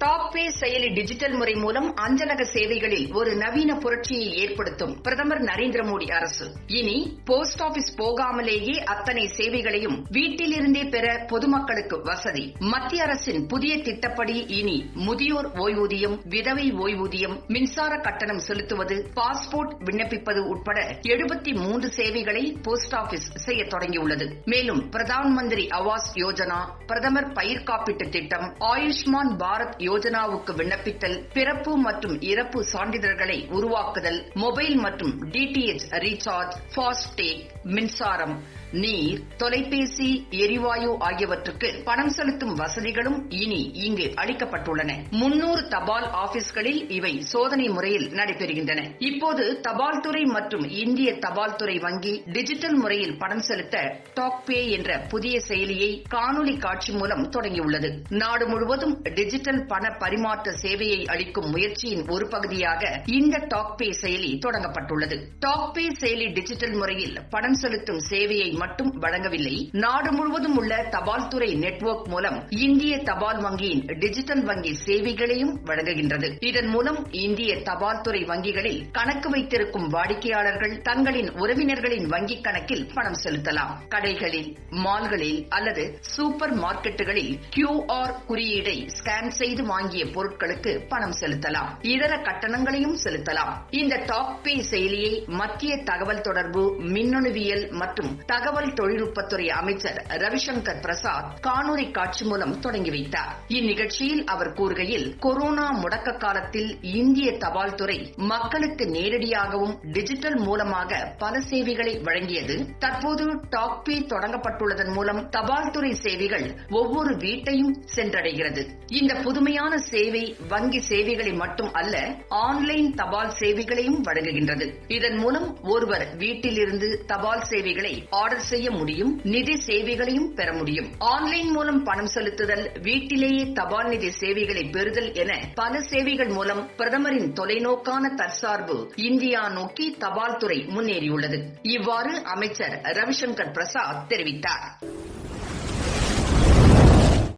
top பே செயலி digital முறை மூலம் அஞ்சலக சேவைகளில் ஒரு நவீன புரட்சியை ஏற்படுத்தும் பிரதமர் நரேந்திர மோடி அரசு. இனி போஸ்ட் ஆபீஸ் போகாமலேயே அத்தனை சேவைகளையும் வீட்டிலிருந்தே பெற பொதுமக்களுக்கு வசதி. மத்திய அரசின் புதிய திட்டப்படி இனி முதியோர் ஓய்வூதியம் விதவை ஓய்வூதியம் மின்சார கட்டணம் செலுத்துவது பாஸ்போர்ட் விண்ணப்பிப்பது உட்பட எழுபத்தி மூன்று சேவைகளை போஸ்ட் ஆபீஸ் செய்ய தொடங்கியுள்ளது. மேலும் பிரதான் மந்திரி அவாஸ் யோஜனா பிரதமர் பயிர் காப்பீட்டு திட்டம் ஆயுஷ்மான் பாரத் யோஜனா யோஜனாவுக்கு விண்ணப்பித்தல் பிறப்பு மற்றும் இறப்பு சான்றிதழ்களை உருவாக்குதல் மொபைல் மற்றும் டிடிஎச் ரீசார்ஜ் ஃபாஸ்டேக் மின்சாரம். நீர் தொலைபேசி எரிவாயு ஆகியவற்றுக்கு பணம் செலுத்தும் வசதிகளும் இனி இங்கு அளிக்கப்பட்டுள்ளன. முன்னூறு தபால் ஆபீஸ்களில் இவை சோதனை முறையில் நடைபெறுகின்றன. இப்போது தபால் துறை மற்றும் இந்திய தபால் துறை வங்கி டிஜிட்டல் முறையில் பணம் செலுத்த டாக்பே என்ற புதிய செயலியை காணொலி காட்சி மூலம் தொடங்கியுள்ளது. நாடு முழுவதும் டிஜிட்டல் பண பரிமாற்ற சேவையை அளிக்கும் முயற்சியின் ஒரு பகுதியாக இந்த டாக்பே செயலி தொடங்கப்பட்டுள்ளது. டாக்பே செயலி டிஜிட்டல் முறையில் பணம் செலுத்தும் சேவையை மட்டும் வழங்கவில்லை. நாடு முழுவதும் உள்ள தபால் துறை நெட்வொர்க் மூலம் இந்திய தபால் வங்கியின் டிஜிட்டல் வங்கி சேவைகளையும் வழங்குகின்றது. இதன் மூலம் இந்திய தபால் துறை வங்கிகளில் கணக்கு வைத்திருக்கும் வாடிக்கையாளர்கள் தங்களின் உறவினர்களின் வங்கிக் கணக்கில் பணம் செலுத்தலாம். கடைகளில் மால்களில் அல்லது சூப்பர் மார்க்கெட்டுகளில் கியூஆர் குறியீடை ஸ்கேன் செய்து வாங்கிய பொருட்களுக்கு பணம் செலுத்தலாம். இதர கட்டணங்களையும் செலுத்தலாம். இந்த டாக்பே செயலியை மத்திய தகவல் தொடர்பு மின்னணுவியல் மற்றும் தகவல் தகவல் தொழில்நுட்பத்துறை அமைச்சர் ரவிசங்கர் பிரசாத் காணொலி காட்சி மூலம் தொடங்கி வைத்தார். இந்நிகழ்ச்சியில் அவர் கூறுகையில் கொரோனா முடக்க காலத்தில் இந்திய தபால் துறை மக்களுக்கு நேரடியாகவும் டிஜிட்டல் மூலமாக பல சேவைகளை வழங்கியது. தற்போது டாக்பே தொடங்கப்பட்டுள்ளதன் மூலம் தபால் துறை சேவைகள் ஒவ்வொரு வீட்டையும் சென்றடைகிறது. இந்த புதுமையான சேவை வங்கி சேவைகளை மட்டும் அல்ல ஆன்லைன் தபால் சேவைகளையும் வழங்குகின்றது. இதன் மூலம் ஒருவர் வீட்டிலிருந்து தபால் சேவைகளை ஆர்டர் ஆர்டர் செய்ய முடியும் நிதி சேவைகளையும் பெற முடியும். ஆன்லைன் மூலம் பணம் செலுத்துதல் வீட்டிலேயே தபால் நிதி சேவைகளை பெறுதல் என பல சேவைகள் மூலம் பிரதமரின் தொலைநோக்கான தற்சார்பு இந்தியா நோக்கி தபால் துறை முன்னேறியுள்ளது. இவ்வாறு அமைச்சர் ரவிசங்கர் பிரசாத் தெரிவித்தார்.